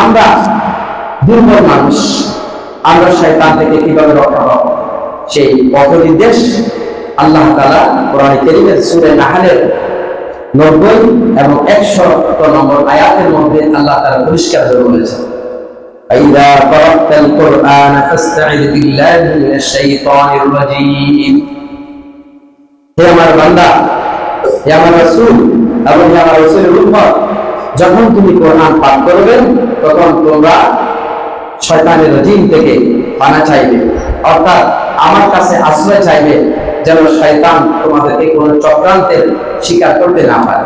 আমরা দুর্বল মানুষ আমরা শয়তান থেকে কিভাবে রক্ষা পাবো সেই পথ নির্দেশ আল্লাহ তালা কোরআন কেরিমের সুরে নাহালের নব্বই এবং একশো নম্বর আয়াতের মধ্যে আল্লাহ তারা পরিষ্কার করে বলেছেন فإذا قرأت القرآن فاستعذ بالله من الشيطان الرجيم হে আমার বান্দা হে আমার রাসূল এবং হে আমার রাসূলের উম্মত যখন তুমি কোরআন পাঠ করবেন তখন তোমরা শয়তানের রাজিম থেকে পানা চাইবে। অর্থাৎ আমার কাছে আশ্রয় চাইবে যেন শয়তান তোমাদেরকে কোনো চক্রান্তের শিকার করতে না পারে।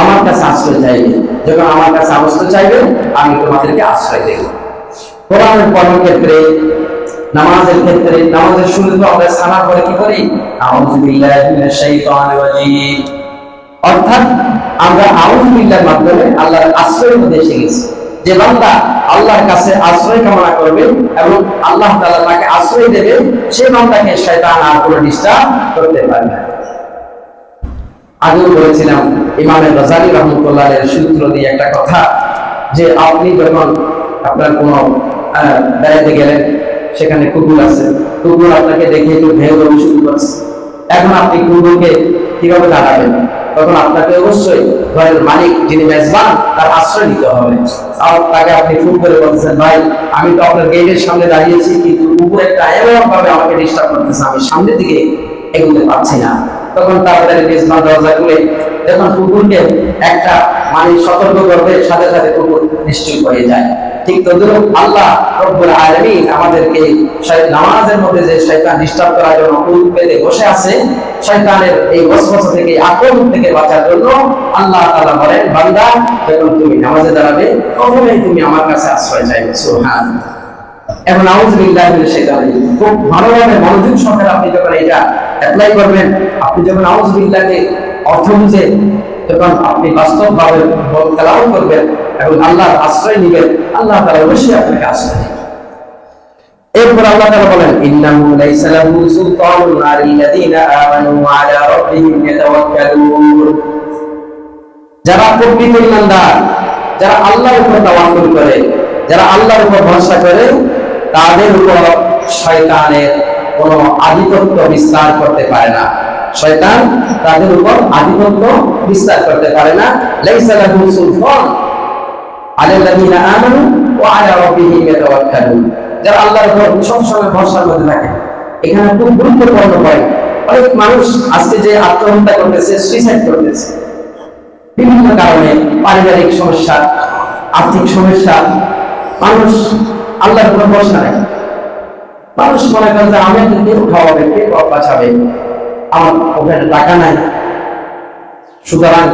আমার কাছে আশ্রয় চাইবে, যখন আমার কাছে আশ্রয় চাইবে, আমি তোমাদেরকে আশ্রয় দেব। কোরআনের পড়ার ক্ষেত্রে, নামাজের ক্ষেত্রে, নামাজের শুরুতে আমরা সানা করে কি করি? আউযু বিল্লাহি মিনাশ শাইতানির রাজীম। অর্থাৎ আমরা আউযু বিল্লাহর মাধ্যমে আল্লাহর আশ্রয়ের মধ্যে এসে গেছি। যে বান্দা আল্লাহর কাছে আশ্রয় কামনা করবে এবং আল্লাহ তাআলা তাকে আশ্রয় দেবে সেই বান্দাকে শয়তান আর কোনো ডিস্টার্ব করতে পারবে না। আগেও বলেছিলাম ইমামের রহমতুল্লাহ সূত্র দিয়ে একটা কথা যে আপনি যখন আপনার কোনো বেড়াতে গেলেন, সেখানে কুকুর আছে। কুকুর আপনাকে দেখে একটু ভেউ শুরু করছে। এখন আপনি কুকুরকে কীভাবে দাঁড়াবেন তখন আপনাকে অবশ্যই ঘরের মালিক যিনি মেজবান, তার আশ্রয় নিতে হবে। তাকে আপনি ফোন করে বলতেছেন, ভাই, আমি তো আপনার গেটের সামনে দাঁড়িয়েছি, কিন্তু কুকুর একটা এমন ভাবে আমাকে ডিস্টার্ব করতেছে, আমি সামনের দিকে এগুতে পারছি না। তখন তাড়াতাড়ি মেজবান দরজা খুলে যখন কুকুরকে একটা মানে সতর্ক করবে, সাথে সাথে কুকুর নিশ্চয় হয়ে যায়। ঠিক তদ্রুপ আল্লাহ রব্বুল আলামিন আমাদেরকে নামাজের মধ্যে যে শয়তান ডিস্টার্ব করার জন্য উল পেতে বসে আছে, শয়তানের এই ওয়াসওয়াসা থেকে আক্রমণ থেকে বাঁচার জন্য আল্লাহ তাআলা বলেন, বান্দা, যখন তুমি নামাজে দাঁড়াবে, প্রথমেই তুমি আমার কাছে আশ্রয় চাইবে, সুবহানাল্লাহ এখন রাজীম। খুব ভালোভাবে মনোযোগ সহকারে আপনি যখন এটা অ্যাপ্লাই করবেন, আপনি যখন আউযুবিল্লাহকে অর্থ বুঝে আপনি তেলাওয়াত করবেন এবং আল্লাহর আশ্রয় আল্লাহ তাআলা অবশ্যই আপনাকে আশ্রয় এরপর আল্লাহ বলেন সুলতানুন আলাল্লাযীনা আমানু আলা রাব্বিহিম যারা প্রকৃত ইমানদার, যারা আল্লাহর উপর তাওয়াক্কুল করে, যারা আল্লাহর উপর ভরসা করে, তাদের উপর শয়তানের কোনো আধিপত্য বিস্তার করতে পারে না। শয়তান তাদের উপর আধিপত্য বিস্তার করতে পারে না। লাইসা লাহু সুলতান আলাল্লাযীনা আমানু ওয়া আলা রাব্বিহিম ইয়াতাওয়াক্কালুন। যারা আল্লাহর উপর সবসময় ভরসার মধ্যে থাকে, এখানে খুব গুরুত্বপূর্ণ পয়েন্ট অনেক মানুষ আজকে যে আত্মহত্যা করতেছে সুইসাইড করতেছে। বিভিন্ন কারণে পারিবারিক সমস্যা, আর্থিক সমস্যা, মানুষ আল্লাহর উপর ভরসা নেই মানুষ মনে করে যে আমি কে খাওয়াবে কে বাঁচাবে। আমার টাকা নাই। সুতরাং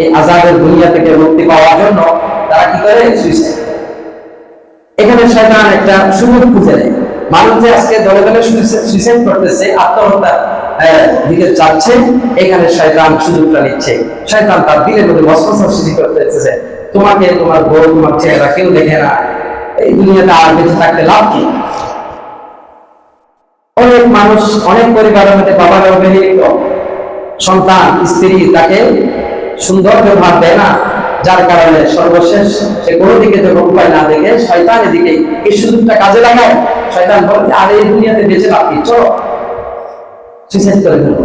এই আজাদের দুনিয়া থেকে মুক্তি পাওয়ার জন্য তারা কি করে? এখানে একটা সুযোগ খুঁজে নেয়। মানুষ যে আজকে দলে দলে সুইসাইড করতেছে আত্মহত্যা দিকে এখানে শয়তান সুযোগটা নিচ্ছে। শয়তান তার সৃষ্টি করতেছে। তোমাকে তোমার বউ, তোমার ছেলেরা কেউ দেখে না। এই দুনিয়াতে আর বেঁচে থাকতে লাভ কি? অনেক মানুষ, অনেক পরিবারের মধ্যে বাবার অবহেলিত সন্তান, স্ত্রী তাকে সুন্দর ব্যবহার দেয় না। যার কারণে সর্বশেষ সে কোনো দিকে যখন উপায় না দেখে শয়তানের দিকে এই সুযোগটা কাজে লাগায়। শয়তান বলে, আর এই দুনিয়াতে বেঁচে কি চলো। সুইসাইড করে দেবো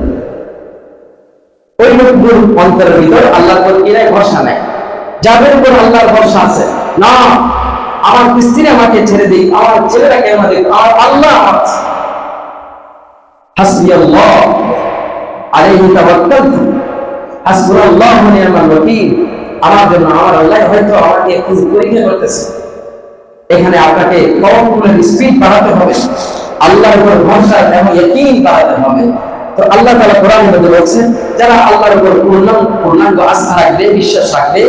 ওই লোকগুলোর অন্তরের ভিতর আল্লাহর প্রতি কিরাই ভরসা নেই যাদের উপর আল্লাহর ভরসা আছে, না, আমার স্ত্রী আমাকে ছেড়ে দিই আমার ছেলেটাকে আমাদের আমার আল্লাহ আছে। হাসবি আল্লাহ। আলাইহি তাওয়াক্কালতু ওয়া ওয়াকিল। আমার জন্য আমার আল্লাহ হয়তো আমাকে একটু পরীক্ষা করতেছে এখানে আপনাকে স্পিড বাড়াতে হবে। আল্লাহর উপর ভরসা এবং ইয়াকিন বাড়াতে হবে। তো আল্লাহ তাআলা মধ্যে বলছেন যারা আল্লাহর উপর পূর্ণাঙ্গ পূর্ণাঙ্গ আস্থা রাখবে, বিশ্বাস রাখবে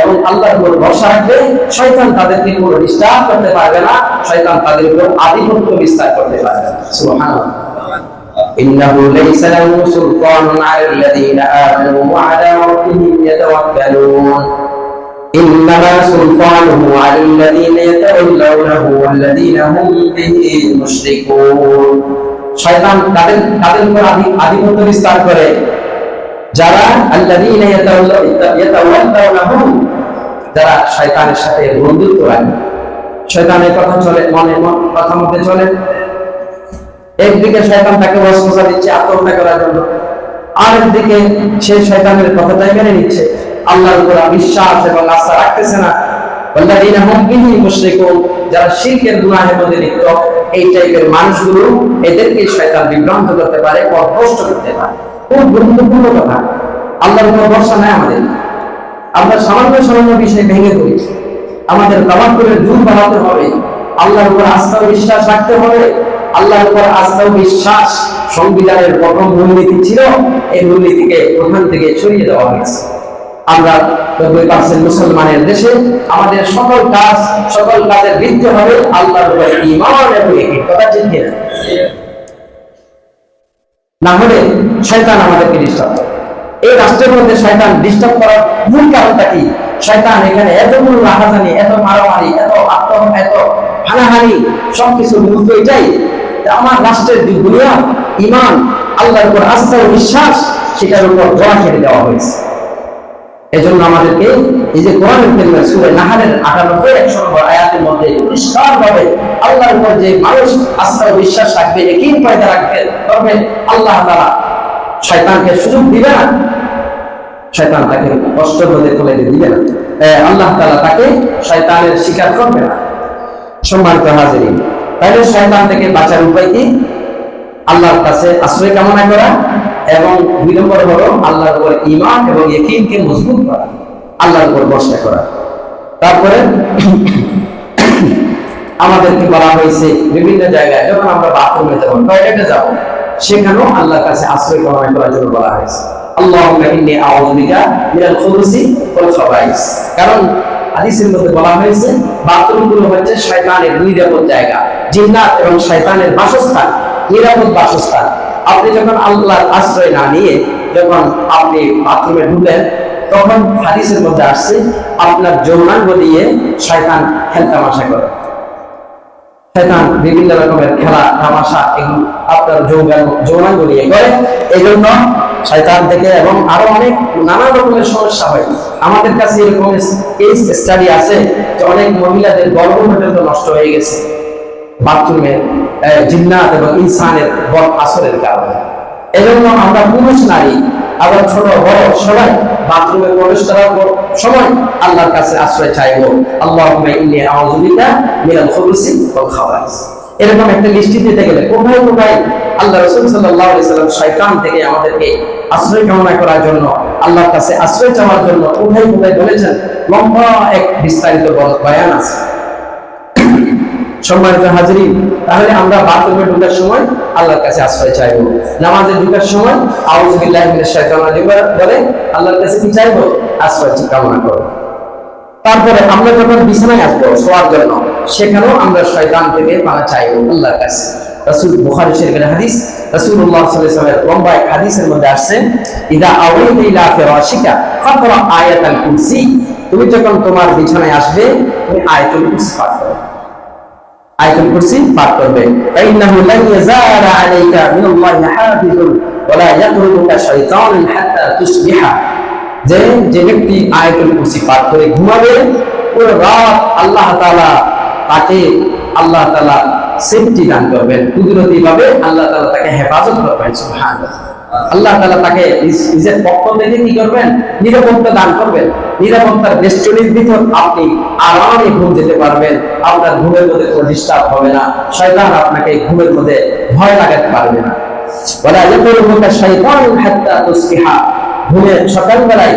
এবং আল্লাহর উপর ভরসা রাখবে, শয়তান তাদেরকে কোনো ডিস্টার্ব করতে পারবে না। শয়তান তাদের উপর আধিপত্য বিস্তার করতে পারবে না। সুবহানাল্লাহ। إنه ليس له سلطان على الذين آمنوا وعلى ربهم يتوكلون إنما سلطانه على الذين يتولونه والذين هم به مشركون শয়তান তাদের তাদের উপর আধি- আধিপত্য বিস্তার করে যারা আল্লাযীনা ইয়াতাওয়াল্লাউনাহু যারা শয়তানের সাথে বন্ধুত্ব রাখে শয়তানের কথা চলে মনে মন- কথা মধ্যে চলে একদিকে শয়তান তাকে ওয়াসওয়াসা দিচ্ছে, আত্মহত্যা করার জন্য। আরেকদিকে সে শয়তানের কথাটাই মেনে নিচ্ছে। আল্লাহর উপর বিশ্বাস এবং আস্থা রাখতেছে না। হুম মুশরিকুন, যারা শিরকের গুনাহে লিপ্ত, এই টাইপের মানুষগুলো এদেরকে শয়তান বিভ্রান্ত করতে পারে করতে পারে। খুব গুরুত্বপূর্ণ কথা। আল্লাহর উপর ভরসা নাই আমাদের। আমরা সামান্য সামান্য বিষয় ভেঙে পড়ি। আমাদের দাবার করে দূর বাড়াতে হবে। আল্লাহর উপর আস্থা বিশ্বাস রাখতে হবে। আল্লাহর উপর বিশ্বাস সংবিধানের প্রথম মূলনীতি ছিল, এই মূলনীতিকে ওখান থেকে ছড়িয়ে দেওয়া হয়েছে। আমরা নব্বই পার্সেন্ট মুসলমানের দেশে আমাদের সকল কাজ, সকল কাজের ভিত্তি হবে আল্লাহর উপর ইমান এবং কিনা? না হলে শয়তান আমাদেরকে ডিস্টার্ব এই রাষ্ট্রের মধ্যে শয়তান ডিস্টার্ব করার মূল কারণটা কি? শয়তান এখানে এতগুলো রাহাজানি এত মারামারি, এত আত্ম এত হানাহানি সবকিছু মূল এটাই আমার রাষ্ট্রের যে দুনিয়া ইমান আল্লাহর উপর আস্থা ও বিশ্বাস, সেটার উপর দোয়া ছেড়ে দেওয়া হয়েছে। এজন্য আমাদেরকে এই যে কোরআনের কেলমা সূরা নাহালের 98 একশো নম্বর আয়াতের মধ্যে পরিষ্কার ভাবে আল্লাহর উপর যে মানুষ আস্থা ও বিশ্বাস রাখবে, একই পয়দা রাখবে, তবে আল্লাহ তাআলা শয়তানকে সুযোগ দিবে না। শয়তান তাকে কষ্ট হতে তুলে দিবে না। আল্লাহ তাআলা তাকে শয়তানের শিকার করবে না। সম্মানিত হাজিরিন তাহলে শয়তান থেকে বাঁচার উপায় কি? আল্লাহর কাছে আশ্রয় কামনা করা এবং দুই নম্বর হলো আল্লাহর উপর ইমান এবং ইকিনকে মজবুত করা, আল্লাহর উপর ভরসা করা। তারপরে আমাদেরকে বলা হয়েছে বিভিন্ন জায়গায় যখন আমরা বাথরুমে যাব, টয়লেটে যাব, সেখানেও আল্লাহর কাছে আশ্রয় কামনা করার জন্য বলা হয়েছে। খাবাইস। কারণ হাদিসের মধ্যে বলা হয়েছে বাথরুমগুলো হচ্ছে শয়তানের নিরাপদ জায়গা, জিন্নাত এবং শয়তানের বাসস্থান, নিরাপদ বাসস্থান। আপনি যখন আল্লাহর আশ্রয় না নিয়ে যখন আপনি বাথরুমে ঢুকলেন, তখন হাদিসের মধ্যে আসছে, আপনার যৌনাঙ্গ দিয়ে শয়তান খেলতামাশা করে। শয়তান বিভিন্ন রকমের খেলা, তামাশা, এগুলো আপনার যৌনাঙ্গ নিয়ে করে। এই জন্য শয়তান থেকে এবং আরও অনেক নানা রকমের সমস্যা হয়। আমাদের কাছে এরকম কেস স্টাডি আছে যে অনেক মহিলাদের গর্ভ পর্যন্ত নষ্ট হয়ে গেছে। বাথরুমে জিন্নাত এবং ইনসানের বড় আসরের কারণে। এজন্য আমরা পুরুষ নারী, আবার ছোট, বড় সবাই বাথরুমে প্রবেশ করার সময় আল্লাহর কাছে আশ্রয় চাইব। আল্লাহুম্মা ইন্নী আউযু বিকা মিনাল খুবুসি ওয়াল খাবাইস এরকম একটা লিস্টি দিতে গেলে কোথায় কোথায় আল্লাহ রাসূল সাল্লাম শয়তান থেকে আমাদেরকে আশ্রয় কামনা করার জন্য, আল্লাহর কাছে আশ্রয় চাওয়ার জন্য কোথায় কোথায় বলেছেন? লম্বা এক বিস্তারিত বয়ান আছে। সম্মানিত হাজিরি তাহলে আমরা বাথরুমে ঢোকার সময় আল্লাহর কাছে আশ্রয় চাইব। নামাজে ঢোকার সময় আউযু বিল্লাহি মিনাশ শাইতানির রাজিম বলে আল্লাহর কাছে কি চাইব? আশ্রয় কামনা করব। তারপরে আমরা যখন বিছানায় আসব, শোয়ার জন্য সেখানেও আমরা শয়তান থেকে পানা চাইব আল্লাহর কাছে। রাসূল বুখারী শরীফের হাদিস, রাসূলুল্লাহ সাল্লাল্লাহু আলাইহি লম্বা হাদিসের মধ্যে আসছে, ইদা আওয়াইতা ইলা ফিরাশিকা ফাকরা আয়াতাল কুরসি। তুমি যখন তোমার বিছানায় আসবে, তুমি আয়াতুল কুরসি পাঠ করবে আয়াতুল কুরসি পাঠ করবে। ফাইন্নাহু লান ইয়াজালা আলাইকা মিনাল্লাহি হাফিজুন ওয়ালা ইয়াতরুকা শাইতানুন হাত্তা তুসবিহা যে যে ব্যক্তি আয়াতুল কুরসি পাঠ করে ঘুমাবে, পুরো রাত আল্লাহ তাআলা তাকে আল্লাহ তাআলা সেফটি দান করবেন কুদরতি ভাবে আল্লাহ তাআলা তাকে হেফাজত করবেন, সুবহানাল্লাহ। আল্লাহ তাআলা তাকে নিজের পক্ষ থেকে কি করবেন? নিরাপত্তা দান করবেন। নিরাপত্তার বেষ্টনীর ভিতর আপনি আরামে ঘুম যেতে পারবেন। আপনার ঘুমের মধ্যে কোনো ডিস্টার্ব হবে না। শয়তান আপনাকে ঘুমের মধ্যে ভয় লাগাতে পারবে না। ওয়ালা ইয়াকুরুকা শাইতানুন হাত্তা তুসবিহা। ঘুমে সকালবেলায়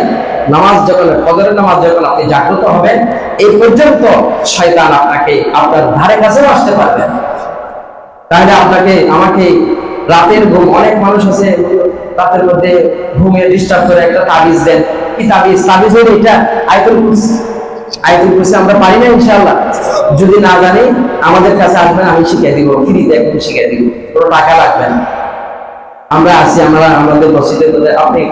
নামাজ যখন, ফজরের নামাজ যখন আপনি জাগ্রত হবেন, এই পর্যন্ত শয়তান আপনাকে আপনার ধারে কাছেও আসতে পারবে না। তাহলে আপনাকে, আমাকে রাতের ঘুম, অনেক মানুষ আছে, রাতের মধ্যে ঘুমে ডিস্টার্ব করে একটা তাবিজ দেন। কি তাবিজ? তাবিজ হলো এটা, আয়তুল আয়তুল কুরসি আমরা পারি না ইনশাআল্লাহ। যদি না জানি, আমাদের কাছে আসবেন আমি শিখিয়ে দিব, ফ্রিতে একদম শিখিয়ে দিব। কোনো টাকা লাগবে না। আমরা আছি, আমরা, আমাদের মসজিদের আপনি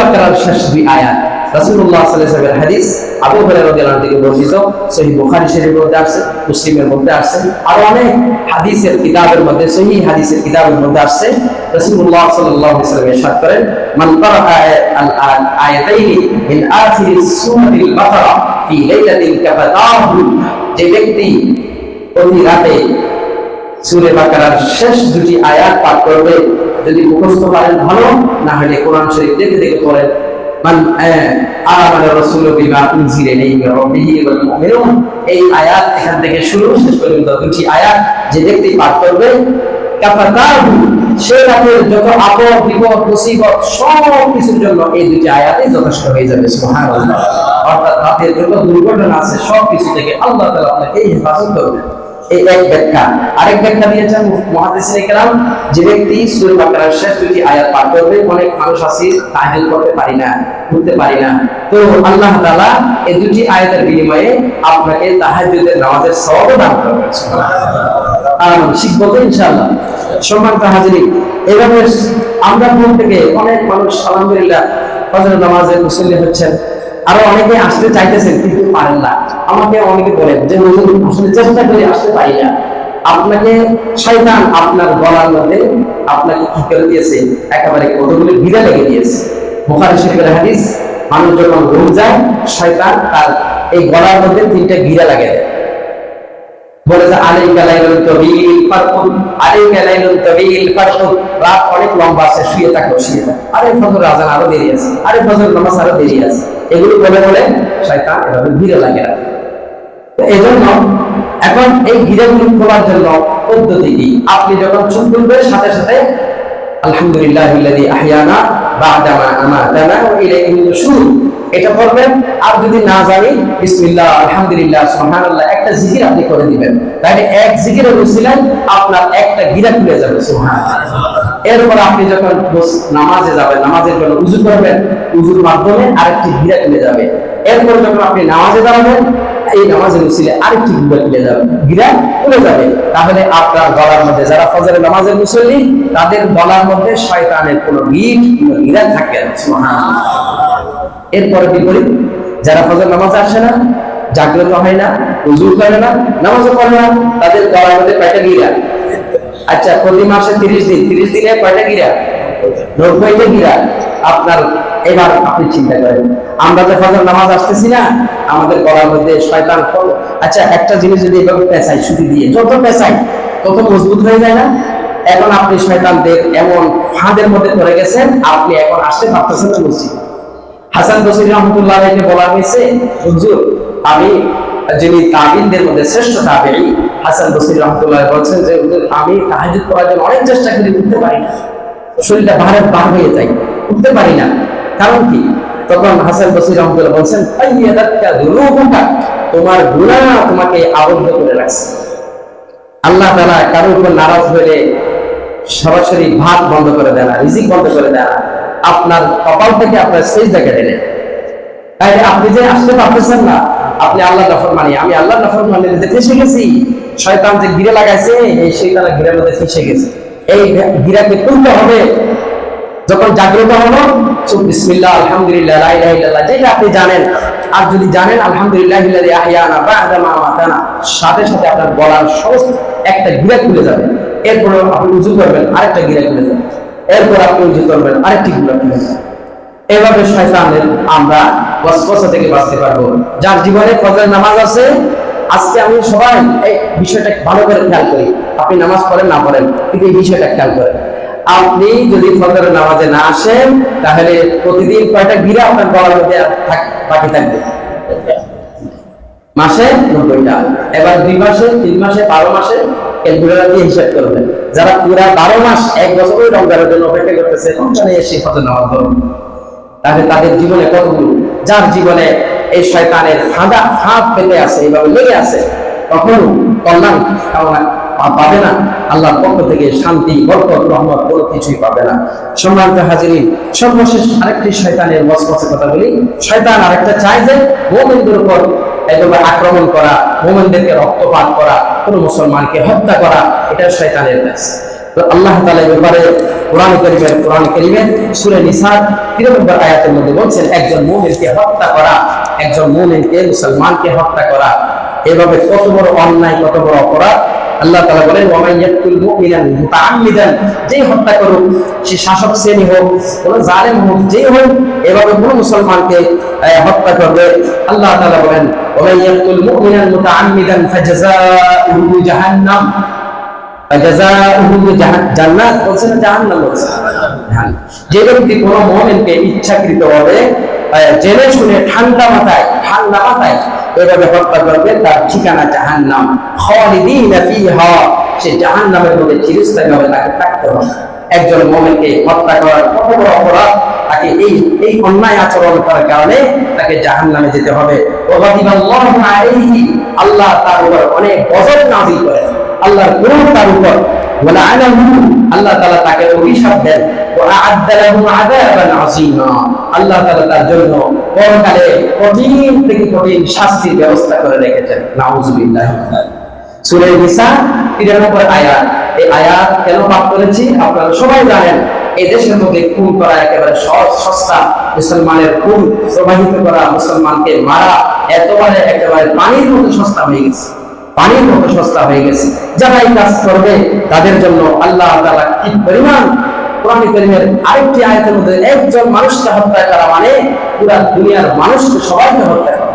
বাকারার শেষ দুই আয়াত। রাসূলুল্লাহ সাল্লাল্লাহু আলাইহি হাদিস আবু হুরায়রা রাদিয়াল্লাহু থেকে বর্ণিত। সহিহ বুখারী শরীফের মধ্যে আছে মুসলিমের মধ্যে আছে আর অনেক হাদিসের কিতাবের মধ্যে, সহিহ হাদিসের কিতাবের মধ্যে আছে রাসূলুল্লাহ সাল্লাল্লাহু আলাইহি ওয়াসাল্লাম ইরশাদ করেন, মান আল মিন আখিরি সূরাতিল বাকারা ফি কাফাতাহু। যে ব্যক্তি প্রতি রাতে সুরে বাকারার শেষ দুটি আয়াত পাঠ করবে যদি মুখস্থ পারেন ভালো, না হলে কোরআন শরীফ দেখে দেখে পড়েন। দুর্ঘটনা আছে, সব কিছু থেকে আল্লাহ আপনাকে হেফাজত করবেন। এই এক ব্যাখ্যা। আরেক ব্যাখ্যা দিয়েছেন যে ব্যক্তি শেষ দুটি আয়াত করবে, অনেক মানুষ আছে তাহলিল করতে পারি না পারি না। তো আল্লাহ এই দুটি আয়াতের বিনিময়ে আপনাকে নামাজের দান শিখব তো এভাবে আমরা মন থেকে অনেক মানুষ, আলহামদুলিল্লাহ নামাজের মুসল্লি হচ্ছেন। আরও অনেকে আসতে চাইতেছেন, কিন্তু পারেন না। আমাকে অনেকে বলেন যে আসলে চেষ্টা করে আসতে পারি না। আপনাকে শয়তান আপনার গলার মধ্যে আপনাকে কি করে দিয়েছে? একেবারে কতগুলি বিড়া লেগে দিয়েছে। বোখারি শরীফের হাদিস মানুষ যখন ঘুম যায়, শয়তান তার এই গলার মধ্যে তিনটা গিরা লাগে দেয়। এগুলো বলে এখন এই আপনি যখন চুপ সাথে সাথে আলহামদুলিল্লাহ এটা আর যদি না জানি আলহামদুলিল্লাহ একটা জিকির আপনি করে দিবেন। তাহলে এক উসিলায় আপনার একটা গিরা খুলে যাবে এরপর আপনি যখন নামাজে যাবেন, নামাজের জন্য উজু করবেন, উজুর মাধ্যমে আরেকটি গিরা খুলে যাবে। এরপর যখন আপনি নামাজে দাঁড়াবেন এই নামাজের উসিলে আরেকটি গিরা খুলে যাবে। গিরা খুলে যাবে। তাহলে আপনার গলার মধ্যে যারা ফজরের নামাজের মুসল্লি, তাদের গলার মধ্যে শয়তানের কোনো গিট কোনো গিরা থাকে এরপরে বিপরীত যারা ফজর নামাজ আসে না, জাগ্রত হয় না উজু করে না, নামাজও পড়ে না, তাদের গলার মধ্যে কয়টা গিরা আচ্ছা প্রতি মাসে তিরিশ দিন। তিরিশ দিনে কয়টা গিরা নব্বইটা গিরা আপনার এবার আপনি চিন্তা করেন, আমরা যে ফজর নামাজ আসতেছি না, আমাদের গলার মধ্যে শয়তান ফল- আচ্ছা একটা জিনিস যদি এভাবে পেঁচাই সুতি দিয়ে, যত পেঁচাই, তত মজবুত হয়ে যায় না? এখন আপনি শয়তানদের এমন ফাঁদের মধ্যে পড়ে গেছেন, আপনি এখন আসতে পারতেছেন না মসজিদ। হাসান বসির রহমতুল্লাহ বলা হয়েছে, হুজুর, আমি যিনি তাবিনদের মধ্যে শ্রেষ্ঠ তাবেঈ হাসান বসির রহমতুল্লাহ বলছেন যে আমি তাহাজ্জুদ করার জন্য অনেক চেষ্টা করি, উঠতে পারি না। শরীরটা বাহারে বার হয়ে যায়, উঠতে পারি না। কারণ কি? তখন হাসান বসির রহমতুল্লাহ বলছেন তোমার গুনাহ তোমাকে আবদ্ধ করে রাখছে। আল্লাহ তাআলা কারোর উপর নারাজ হলে সরাসরি ভাত বন্ধ করে দেয় না, রিজিক বন্ধ করে দেয় না। আপনার কপাল থেকে আপনার সেজদা কেটে নেয়। তাই আপনি যে আসতে পারতেছেন না, আপনি আল্লাহ নফর মানি। আমি আল্লাহ নফর মানি ফেসে গেছি, শয়তান যে গিরে লাগাইছে, এই শয়তান গিরের মধ্যে ফেসে গেছে। এই গিরাকে তুলতে হবে যখন জাগ্রত হলো বিসমিল্লাহ, আলহামদুলিল্লাহ, লা ইলাহা ইল্লাল্লাহ, যেটা আপনি জানেন। আর যদি জানেন, আলহামদুলিল্লাহ ইল্লাযী আহইয়ানা বা'দা মা আমাতানা সাথে সাথে আপনার গলার সমস্ত একটা গিরা খুলে যাবে। এরপর আপনি উজু করবেন, আরেকটা গিরা খুলে যাবে। এরপর আপনি উজু করবেন, আরেকটি গিরা খুলে যাবে। এভাবে শয়তানের আমরা ওয়াসওয়াসা থেকে বাঁচতে পারব। যার জীবনে ফজর নামাজ আছে, আজকে আমি সবাই এই বিষয়টা ভালো করে খেয়াল করি। আপনি নামাজ পড়েন, না পড়েন, কিন্তু এই বিষয়টা খেয়াল করেন। আপনি যদি ফজর নামাজে না আসেন, তাহলে প্রতিদিন কয়টা গিরা আপনার গলার মধ্যে বাকি থাকবে? মাসে নব্বইটা। এবার দুই মাসে, তিন মাসে, বারো মাসে হিসাব করবেন। যারা পুরা বারো মাস, এক বছর রমজানের জন্য অপেক্ষা করতেছে, রমজানে এসে ফজর নামাজ পড়ুন। তাহলে তাদের জীবনে কতগুলো যার জীবনে এই শয়তানের ফাঁদা ফাঁদ পেতে আছে, এইভাবে লেগে আছে, কখনো কল্যাণ কামনা পাবে না। আল্লাহর পক্ষ থেকে শান্তি, বরকত, রহমত কোনো কিছুই পাবে না। সম্মানিত হাজিরিন, সর্বশেষ আরেকটি শয়তানের মসমসে কথা বলি। শয়তান আরেকটা চায় যে মোমেনদের উপর এভাবে আক্রমণ করা, মোমেনদেরকে রক্তপাত করা, কোনো মুসলমানকে হত্যা করা, এটা শয়তানের কাজ। তো আল্লাহ এই ব্যাপারে কোরআন কারীমের কোরআন কারীমের সূরা নিসা 3 নম্বর আয়াতের মধ্যে বলছেন, একজন মুমিনকে হত্যা করা, একজন মুমিনকে মুসলমানকে হত্যা করা। এভাবে কত বড় অন্যায়, কত বড় অপরাধ আল্লাহ তাআলা বলেন যেই হত্যা করুক সে শাসক শ্রেণি হোক কোন জালেম হোক যেই হোক এভাবে কোন মুসলমানকে হত্যা করবে। আল্লাহ তাআলা বলেন যে ব্যক্তি কোনো ইচ্ছাকৃতভাবে আহ, জেনে শুনে ঠান্ডা মাথায় ঠান্ডা মাথায় এভাবে হত্যা করবে, তার ঠিকানা খালিদিনা ফিহা, সে জাহান্নামের মধ্যে চিরস্থায়ীভাবে তাকে থাকতে হবে একজন মুমিনকে হত্যা করার কত বড় অপরাধ, তাকে এই এই অন্যায় আচরণ করার কারণে তাকে জাহান নামে যেতে হবে। আল্লাহ তার উপর অনেক গজব নাযিল করেন। আল্লাহর ক্রোধ তার উপর। আল্লাহ তালা তাকে অভিশাপ দেন। আল্লাহ তালা তার জন্য পরকালে কঠিন থেকে কঠিন শাস্তির ব্যবস্থা করে রেখেছেন। নাউজুবিল্লাহ সুরে নিসা তিরানব্বই আয়াত। এই আয়াত কেন পাঠ করেছি? আপনারা সবাই জানেন, এই দেশের মধ্যে খুন করা একেবারে সহজ, সস্তা, মুসলমানের খুন প্রবাহিত করা মুসলমানকে মারা এতবারে একেবারে পানির মতো সস্তা হয়ে গেছে। পানির মতো সস্তা হয়ে গেছে। যারা এই কাজ করবে, তাদের জন্য আল্লাহ তালা কি পরিমাণ কোরআন কারীমের আরেকটি আয়াতের মধ্যে একজন মানুষকে হত্যা করা মানে পুরা দুনিয়ার মানুষকে সবাইকে হত্যা করা।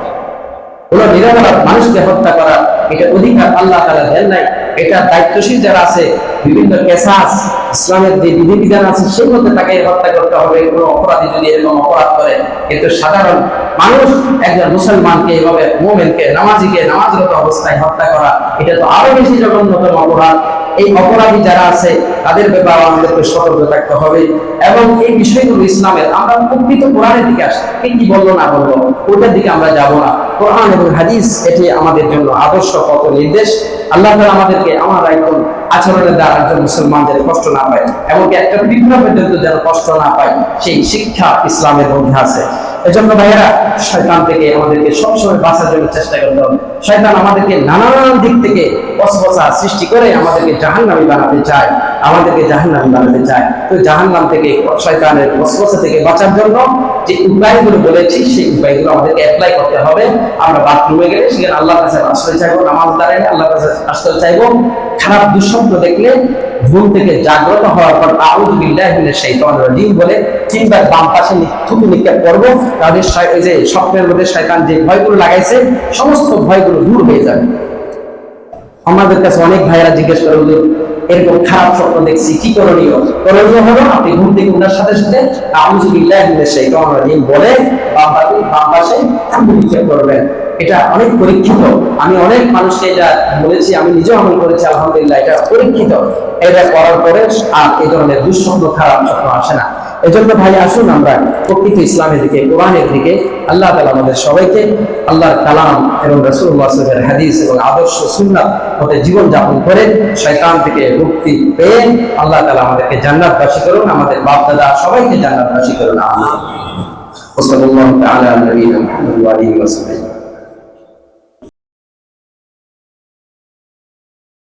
নিরপরাধ মানুষকে হত্যা করা, এটা অধিকার আল্লাহ তাআলা দেন নাই। এটা দায়িত্বশীল যারা আছে, বিভিন্ন কেসাস, ইসলামের যে বিধিবিধান আছে, সেই মধ্যে তাকে হত্যা করতে হবে। কোনো অপরাধী যদি এরকম অপরাধ করে, কিন্তু সাধারণ মানুষ একজন মুসলমানকে, এভাবে মোমেনকে, নামাজিকে, নামাজরত অবস্থায় হত্যা করা, এটা তো আরও বেশি জঘন্যতম অপরাধ। এই অপরাধী যারা আছে, তাদের ব্যাপারে আমাদেরকে সতর্ক থাকতে হবে। এবং এই বিষয়গুলো ইসলামের, আমরা প্রকৃত কোরআনের দিকে আসি। কে কি বলল, না বলল ওটার দিকে আমরা যাব না। কোরআন এবং হাদিস, এটি আমাদের জন্য আদর্শ পথ নির্দেশ। আল্লাহ তাআলা আমাদেরকে আমার একজন আচরণের দ্বারা একজন মুসলমান যেন কষ্ট না পায়, এমনকি একটা বিপ্লব পর্যন্ত যেন কষ্ট না পায়, সেই শিক্ষা ইসলামের মধ্যে আছে। এজন্য ভাইয়েরা, শয়তান থেকে আমাদেরকে সবসময় বাঁচার জন্য চেষ্টা করতে হবে। শয়তান আমাদেরকে নানান দিক থেকে অসবসা সৃষ্টি করে আমাদেরকে জাহান্নামী বানাতে চায়, আমাদেরকে জাহান্নামী বানাতে চায়। তো জাহান্নাম থেকে, শয়তানের অসবসা থেকে বাঁচার জন্য যে উপায়গুলো বলেছি, সেই উপায়গুলো আমাদেরকে অ্যাপ্লাই করতে হবে। আমরা বাথরুমে গেলে সেখানে আল্লাহর কাছে আশ্রয় চাইব, নামাজ দাঁড়ালে আল্লাহর কাছে আশ্রয় চাইব। খারাপ দুঃস্বপ্ন দেখলে ঘুম থেকে জাগ্রত হওয়ার পর আউযু বিল্লাহি মিনাশ শাইতানির রাজিম বলে, তিনবার বাম পাশে থুতু নিক্ষেপ করব। তাহলে ওই যে স্বপ্নের মধ্যে শয়তান যে ভয়গুলো লাগাইছে, সমস্ত ভয়গুলো দূর হয়ে যাবে। আমাদের কাছে অনেক ভাইয়েরা জিজ্ঞেস করে, হুজুর, এরকম খারাপ স্বপ্ন দেখছি, কি করণীয়? করণীয় হলো আপনি ঘুম থেকে উঠার সাথে সাথে আমি যদি রাজিম বলে পাশে বাম পাশে করবেন এটা অনেক পরীক্ষিত আমি অনেক মানুষকে এটা বলেছি আমি নিজেও আমল করেছি আলহামদুলিল্লাহ এটা পরীক্ষিত এটা করার পরে আর এই ধরনের দুঃস্বপ্ন খারাপ স্বপ্ন আসে না এজন্য ভাই আসুন আমরা প্রকৃত ইসলামের দিকে কোরআনের দিকে আল্লাহ তালা আমাদের সবাইকে আল্লাহর কালাম এবং রসুল্লাহ সাল্লামের হাদিস এবং আদর্শ সুন্নাত মতে জীবন যাপন করে শয়তান থেকে মুক্তি পেয়ে আল্লাহ তালা আমাদেরকে জান্নাতবাসী করুন আমাদের বাপ দাদা সবাইকে জান্নাতবাসী করুন আমিন وصلى الله تعالى على نبينا محمد وآله وصحبه